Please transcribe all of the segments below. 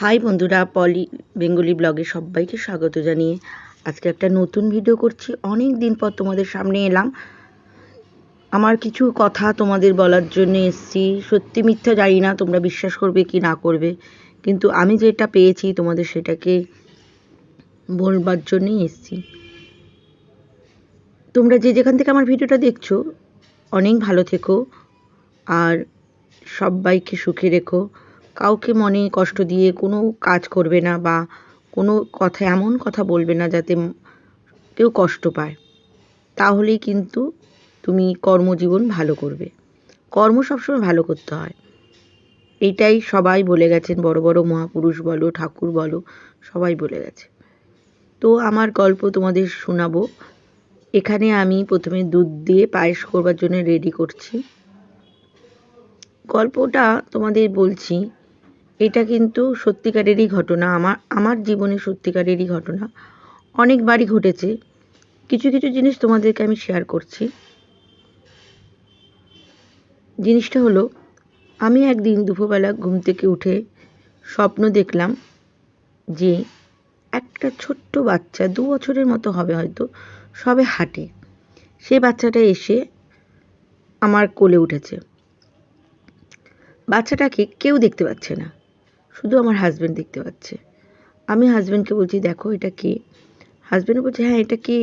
High বন্ধুরা, পলি Bengali ব্লগে সবাইকে স্বাগত জানিয়ে আজকে একটা নতুন ভিডিও করছি। অনেক দিন পর তোমাদের সামনে এলাম। আমার কিছু কথা তোমাদের বলার জন্য এসছি। সত্যি মিথ্যা জানি না তোমরা বিশ্বাস করবে কি না করবে, কিন্তু আমি যেটা পেয়েছি তোমাদের সেটাকে বলবার জন্যই এসছি। তোমরা যে যেখান থেকে আমার ভিডিওটা দেখছ, অনেক ভালো থেকো আর সবাইকে সুখে রেখো। কাউকে মনে কষ্ট দিয়ে কোনো কাজ করবে না বা কোনো কথা, এমন কথা বলবে না যাতে কেউ কষ্ট পায়। তাহলেই কিন্তু তুমি কর্মজীবন ভালো করবে। কর্ম সবসময় ভালো করতে হয়। এইটাই সবাই বলে গেছেন, বড় বড় মহাপুরুষ বলো, ঠাকুর বলো, সবাই বলে গেছে। তো আমার গল্প তোমাদের শোনাবো। এখানে আমি প্রথমে দুধ দিয়ে পায়েস করবার জন্য রেডি করছি। গল্পটা তোমাদের বলছি এটা কিন্তু সত্যিকারেরই ঘটনা। আমার আমার জীবনে সত্যিকারেরই ঘটনা। অনেকবারই ঘটেছে। কিছু কিছু জিনিস তোমাদেরকে আমি শেয়ার করছি। জিনিসটা হলো, আমি একদিন দুপুরবেলা ঘুম থেকে উঠে স্বপ্ন দেখলাম যে, একটা ছোট্ট বাচ্চা দু বছরের মতো হবে হয়তো, সবে হাঁটে। সে বাচ্চাটা এসে আমার কোলে উঠেছে। বাচ্চাটাকে কেউ দেখতে পাচ্ছে না। শুধু আমার হাজব্যান্ড দেখতে পাচ্ছে। আমি হাজব্যান্ডকে বলছি, দেখো, এটা কে? হাজব্যান্ড বলছে হ্যাঁ এটা কে?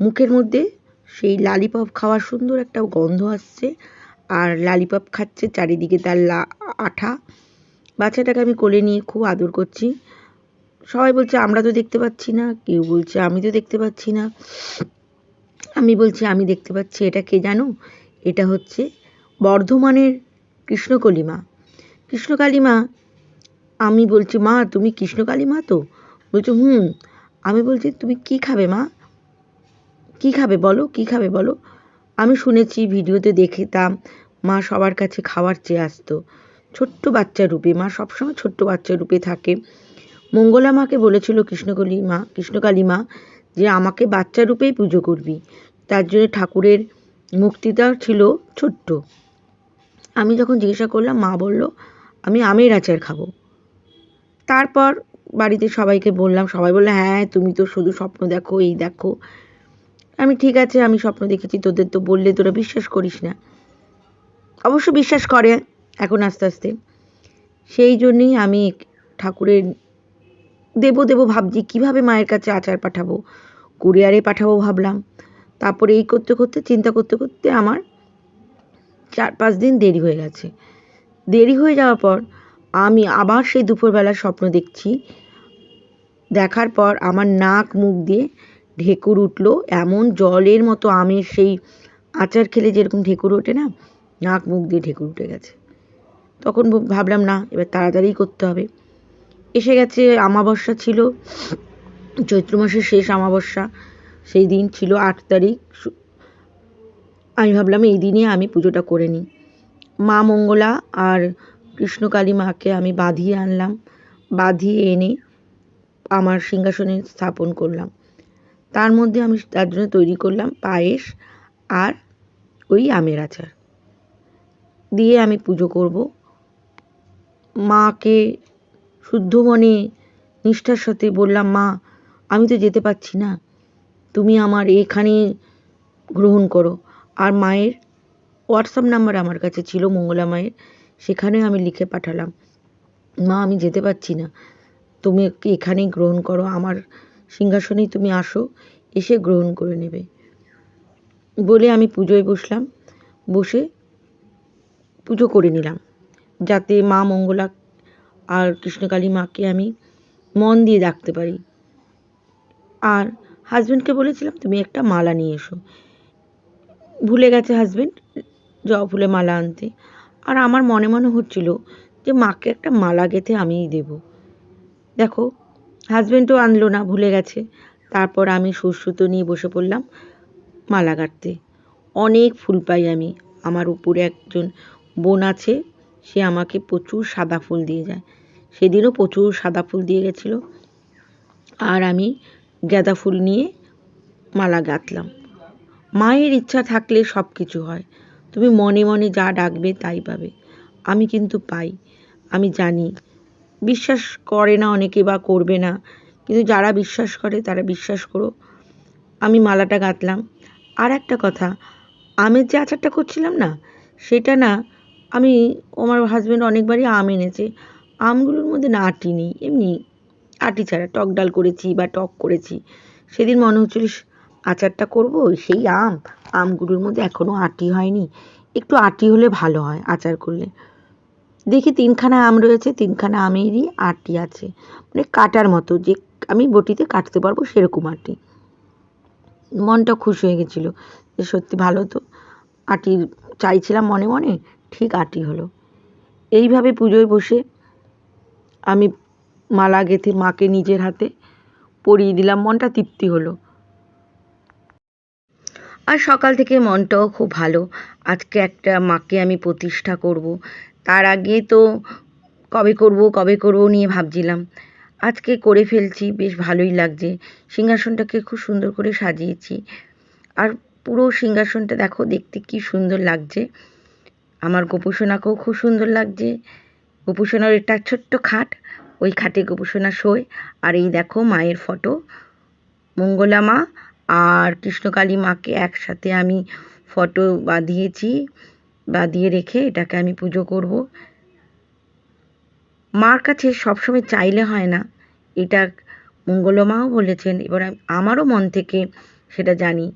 মুখের মধ্যে সেই লালিপপ খাওয়ার সুন্দর একটা গন্ধ আসছে, আর লালিপপ খাচ্ছে চারিদিকে তার লা, আঠা। বাচ্চাটাকে আমি কোলে নিয়ে খুব আদর করছি। সবাই বলছে, আমরা তো দেখতে পাচ্ছি না। কেউ বলছে, আমি তো দেখতে পাচ্ছি না। আমি বলছি, আমি দেখতে পাচ্ছি, এটা কে জানো? এটা হচ্ছে বর্ধমানের কৃষ্ণকলি মা কৃষ্ণকালী মা আমি বলছি, মা, তুমি কৃষ্ণকালী মা তো? বলছে, হুম। আমি বলছি, তুমি কি খাবে মা? কি খাবে বলো, কি খাবে বলো? আমি শুনেছি, ভিডিওতে দেখতাম, মা সবার কাছে খাবার চেয়ে আসতো। ছোট্ট বাচ্চা রূপে, মা সবসময় ছোট্ট বাচ্চা রূপে থাকে। মঙ্গলা মাকে বলেছিল, কৃষ্ণকলি মা, কৃষ্ণকালী মা, যে আমাকে বাচ্চা রূপেই পুজো করবি। তার জন্য ঠাকুরের মুক্তিটা ছিল ছোট্ট। আমি যখন জিজ্ঞাসা করলাম, মা বলল, আমি আমের আচার খাব। তারপর বাড়িতে সবাইকে বললাম, সবাই বলল হ্যাঁ তুমি তো শুধু স্বপ্ন দেখো, এই দেখো। আমি, ঠিক আছে, আমি স্বপ্ন দেখেছি, তোদের তো বললে তোরা বিশ্বাস করিস না। অবশ্য বিশ্বাস করে এখন আস্তে আস্তে। সেই জন্যেই আমি ঠাকুরের দেব দেব ভাবছি, কীভাবে মায়ের কাছে আচার পাঠাবো, কুরিয়ারে পাঠাবো ভাবলাম। তারপরে এই করতে করতে, চিন্তা করতে করতে আমার চার পাঁচ দিন দেরি হয়ে গেছে। দেরি হয়ে যাওয়ার পর আমি আবার সেই দুপুরবেলা স্বপ্ন দেখছি। দেখার পর আমার নাক মুখ দিয়ে ঢেকুর উঠল। এমন জলের মতো আমের সেই আচার খেলে যেরকম ঢেকুর ওঠে না, নাক মুখ দিয়ে ঢেকুর উঠে গেছে। তখন ভাবলাম, না, এবার তাড়াতাড়ি করতে হবে। এসে গেছে আমাবস্যা ছিল। চৈত্র মাসের শেষ আমাবস্যা সেই দিন ছিল আট তারিখ। আমি ভাবলাম, এই দিনে আমি পুজোটা করে নিই। মা মঙ্গলা আর কৃষ্ণকালী মাকে আমি বাঁধিয়ে আনলাম, বাঁধিয়ে এনে আমার সিংহাসনে স্থাপন করলাম। তার মধ্যে আমি তার জন্য তৈরি করলাম পায়েস আর ওই আমের আচার। দিয়ে আমি পুজো করব। মাকে শুদ্ধ মনে নিষ্ঠার সাথে বললাম, মা, আমি তো যেতে পারছি না। তুমি আমার এখানে গ্রহণ করো। আর মায়ের হোয়াটসঅ্যাপ নাম্বার আমার কাছে ছিল, মঙ্গলা মায়ের। সেখানেও আমি লিখে পাঠালাম, মা, আমি যেতে পারছি না। তুমি এখানেই গ্রহণ করো? আমার সিংহাসনেই তুমি আসো। এসে গ্রহণ করে নেবে। বলে আমি পুজোয় বসলাম। বসে পুজো করে নিলাম। যাতে মা মঙ্গলা আর কৃষ্ণকালী মাকে আমি মন দিয়ে ডাকতে পারি। আর হাজব্যান্ডকে বলেছিলাম, তুমি একটা মালা নিয়ে এসো। ভুলে গেছে হাজব্যান্ড জবা ফুলে মালা আনতে। আর আমার মনে মনে হচ্ছিল যে মাকে একটা মালা গেঁথে আমিই দেব। দেখো হাজব্যান্ডও আনলো না, ভুলে গেছে। তারপর আমি সুসুতো নিয়ে বসে পড়লাম মালা গাঁথতে। অনেক ফুল পাই আমি। আমার উপরে একজন বোন আছে, সে আমাকে প্রচুর সাদা ফুল দিয়ে যায়। সেদিনও প্রচুর সাদা ফুল দিয়ে গেছিল। আর আমি গাঁদা ফুল নিয়ে মালা গাঁথলাম। মায়ের ইচ্ছা থাকলে সব কিছু হয়। তুমি মনে মনে যা ডাকবে তাই পাবে। আমি কিন্তু পাই। আমি জানি। বিশ্বাস করে না অনেকে বা করবে না। কিন্তু যারা বিশ্বাস করে, তারা বিশ্বাস করো। আমি মালাটা গাঁথলাম। আর একটা কথা, আমের যে আচারটা করছিলাম না, সেটা না, আমি আমার হাজব্যান্ড অনেকবারই আম এনেছে। আমগুলোর মধ্যে না আটি নেই। এমনি আটি ছাড়া টক ডাল করেছি বা টক করেছি। সেদিন মনে হচ্ছিল আচারটা করব, সেই আম। আমগুলোর মধ্যে এখনও আটি হয়নি। একটু আটি হলে ভালো হয় আচার করলে। দেখি তিনখানা আম রয়েছে, তিনখানা আমেরই আটি আছে। মানে কাটার মতো, যে আমি বটিতে কাটতে পারব সেরকম আটি। মনটা খুশি হয়ে গেছিল যে সত্যি ভালো তো। আটি চাইছিলাম মনে মনে, ঠিক আটি হলো। এইভাবে পুজোয় বসে আমি মালা গেঁথে মাকে নিজের হাতে পরিয়ে দিলাম, মনটা তৃপ্তি হলো। আর সকাল থেকে মনটাও খুব ভালো। আজকে একটা মাকে আমি প্রতিষ্ঠা করব। তার আগে তো কবে করব কবে করব নিয়ে ভাবছিলাম। আজকে করে ফেলছি, বেশ ভালোই লাগছে। সিংহাসনটাকে খুব সুন্দর করে সাজিয়েছি। আর পুরো সিংহাসনটা দেখো, দেখতে কি সুন্দর লাগছে। আমার গোপুসোনাকেও খুব সুন্দর লাগছে। গোপুসোনার একটা ছোট্ট খাট, ওই খাটে গোপুসোনা শোয়। আর এই দেখো মায়ের ফটো। মঙ্গলা মা আর কৃষ্ণকালী মাকে একসাথে আমি ফটো বাঁধিয়েছি, বাঁধিয়ে রেখে এটাকে আমি পুজো করব। মার কাছে সবসময় চাইলে হয় না, এটা মঙ্গলমাও বলেছেন, এবার আমারও মন থেকে সেটা জানি।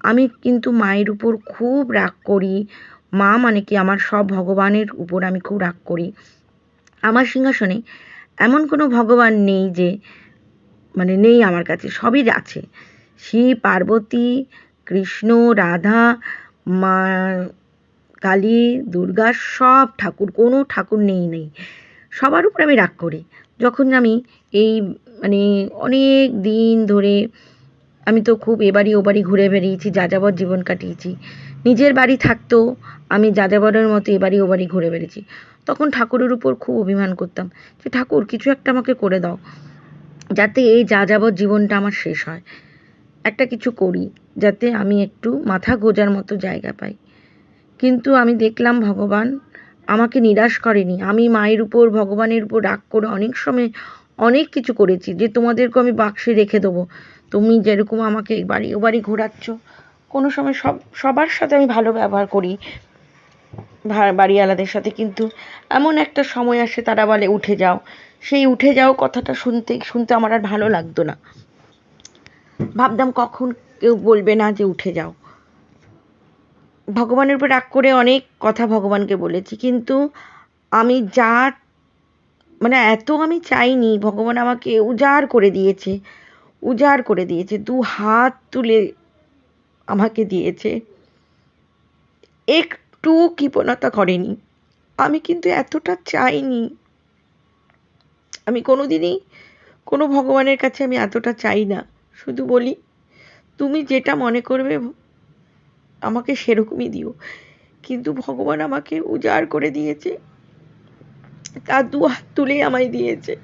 আমি কিন্তু মায়ের উপর খুব রাগ করি, মা মানে কি আমার সব ভগবানের উপর আমি খুব রাগ করি। আমার সিংহাসনে এমন কোনো ভগবান নেই যে মানে নেই আমার কাছে, সবই আছে। শিব পার্বতী, কৃষ্ণ, রাধা, মা, কালী, দুর্গা, সব ঠাকুর, কোনো ঠাকুর নেই নেই। সবার উপর আমি রাগ করি। যখন আমি এই মানে অনেক দিন ধরে আমি তো খুব এবাড়ি ওবাড়ি ঘুরে বেরিয়েছি যাযাবর জীবন কাটিয়েছি। নিজের বাড়ি থাকতেও আমি যাযাবরের মতো এবাড়ি ওবাড়ি ঘুরে বেরিয়েছি তখন ঠাকুরের উপর খুব অভিমান করতাম যে, ঠাকুর, কিছু একটা আমাকে করে দাও। যাতে এই যাযাবর জীবনটা আমার শেষ হয়। একটা কিছু করি যাতে আমি একটু মাথা গোজার মতো জায়গা পাই। কিন্তু আমি দেখলাম ভগবান আমাকে নিরাশ করেনি। আমি মায়ের উপর, ভগবানের উপর রাগ করে অনেক সময় অনেক কিছু করেছি যে তোমাদেরকে আমি বাক্সে রেখে দেবো। তুমি যেরকম আমাকে বাড়ি ও বাড়ি ঘোরাচ্ছ, কোনো সময় সব, সবার সাথে আমি ভালো ব্যবহার করি বাড়িওয়ালাদের সাথে। কিন্তু এমন একটা সময় আসে তারা বলে, উঠে যাও। সেই উঠে যাও কথাটা শুনতে শুনতে আমার আর ভালো লাগতো না। ভাবতাম কখন কেউ বলবে না যে উঠে যাও। ভগবানের উপর রাগ করে অনেক কথা ভগবানকে বলেছি, কিন্তু আমি যা মানে এত আমি চাইনি, ভগবান আমাকে উজাড় করে দিয়েছে, উজাড় করে দিয়েছে, দু হাত তুলে আমাকে দিয়েছে। একটু কৃপণতা করেনি। আমি কিন্তু এতটা চাইনি। আমি কোনোদিনই কোনো ভগবানের কাছে আমি এতটা চাই না। শুধু বলি তুমি যেটা মনে করবে আমাকে সেরকমই দিও। কিন্তু ভগবান আমাকে উজাড় করে দিয়েছে তার দু হাত তুলেই আমায় দিয়েছে।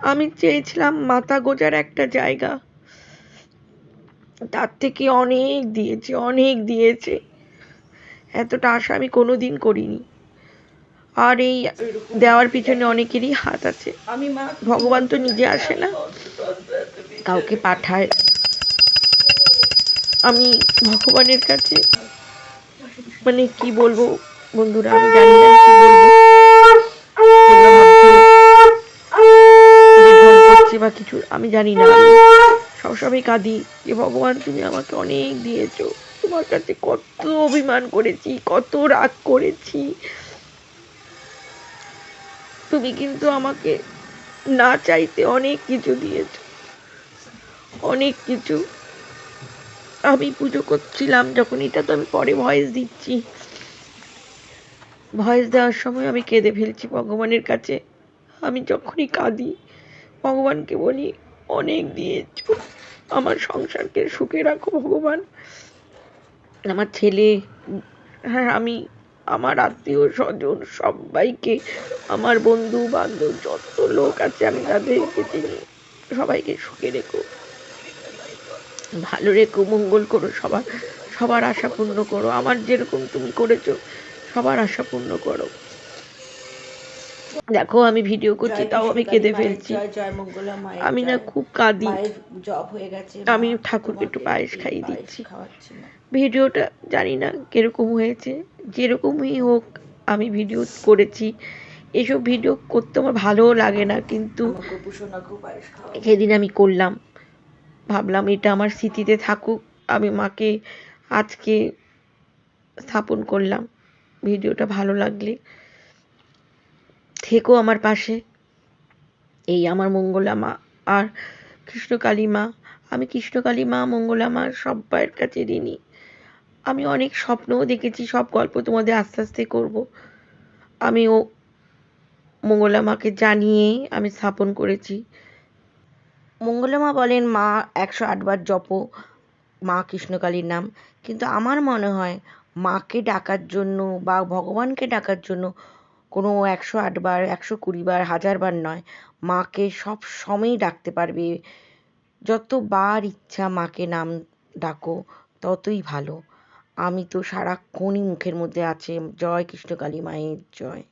আমি চেয়েছিলাম মাথা গোজার একটা জায়গা তার থেকে অনেক দিয়েছে অনেক দিয়েছে। এতটা আশা আমি কোনোদিন করিনি। আর এই দেওয়ার পিছনে অনেকেরই হাত আছে। আমি মা ভগবান তো নিজে আসে না। কাউকে পাঠায়। আমি ভগবানের কাছে মানে কি বলব বন্ধুরা, আমি জানি না কি বলব। বা কিছু, আমি জানি না। সবসময় কাঁদি যে, ভগবান, তুমি আমাকে অনেক দিয়েছ। তোমার কাছে কত অভিমান করেছি, কত রাগ করেছি। তুমি কিন্তু আমাকে না চাইতে অনেক কিছু দিয়েছ। অনেক কিছু। আমি পুজো করছিলাম, যখন এটা তো আমি পরে ভয়েস দিচ্ছি। ভয়েস দেওয়ার সময় আমি কেঁদে ফেলছি ভগবানের কাছে। আমি যখনই কাঁদি, ভগবানকে বলি, অনেক দিয়েছ, আমার সংসারকে সুখে রাখো ভগবান। আমার ছেলে হ্যাঁ আমি, আমার আত্মীয় স্বজন সবাইকে, আমার বন্ধু বান্ধব যত লোক আছে, আমি তাদেরকে চিনি। সবাইকে সুখে রেখো। ভালো রেখো মঙ্গল করো সবার সবার আশা পূর্ণ করো। আমার যেরকম তুমি করেছ সবার আশা পূর্ণ করো। দেখো আমি ভিডিও করছি তাও আমি কেঁদে ফেলছি। আমি না খুব কাঁদি। আমি ঠাকুরকে একটু পায়েস খাইয়ে দিচ্ছি। ভিডিওটা জানি না কীরকম হয়েছে যেরকমই হোক আমি ভিডিও করেছি। এসব ভিডিও করতে আমার ভালোও লাগে না কিন্তু। সেদিন আমি করলাম। ভাবলাম এটা আমার স্মৃতিতে থাকুক। আমি মাকে আজকে স্থাপন করলাম। ভিডিওটা ভালো লাগলে থেকো আমার পাশে। এই আমার মঙ্গলা মা আর কৃষ্ণকালী মা। আমি কৃষ্ণকালী মা, মঙ্গলা মা সব্বার কাছে ঋণী। আমি অনেক স্বপ্নও দেখেছি, সব গল্প তোমাদের আস্তে আস্তে করব। আমি ও মঙ্গলা মাকে জানিয়ে আমি স্থাপন করেছি। মঙ্গলা মা বলেন, মা, একশো আটবার জপো, মা কৃষ্ণকালীর নাম। কিন্তু আমার মনে হয়, মাকে ডাকার জন্য বা ভগবানকে ডাকার জন্য কোনো একশো আটবার একশো কুড়ি কুড়িবার হাজারবার নয়, মাকে সব সময়ই ডাকতে পারবে। যতবার ইচ্ছা মাকে নাম ডাকো, ততই ভালো। আমি তো সারাক্ষণই মুখের মধ্যে আছে। জয় কৃষ্ণকালী মায়ের জয়।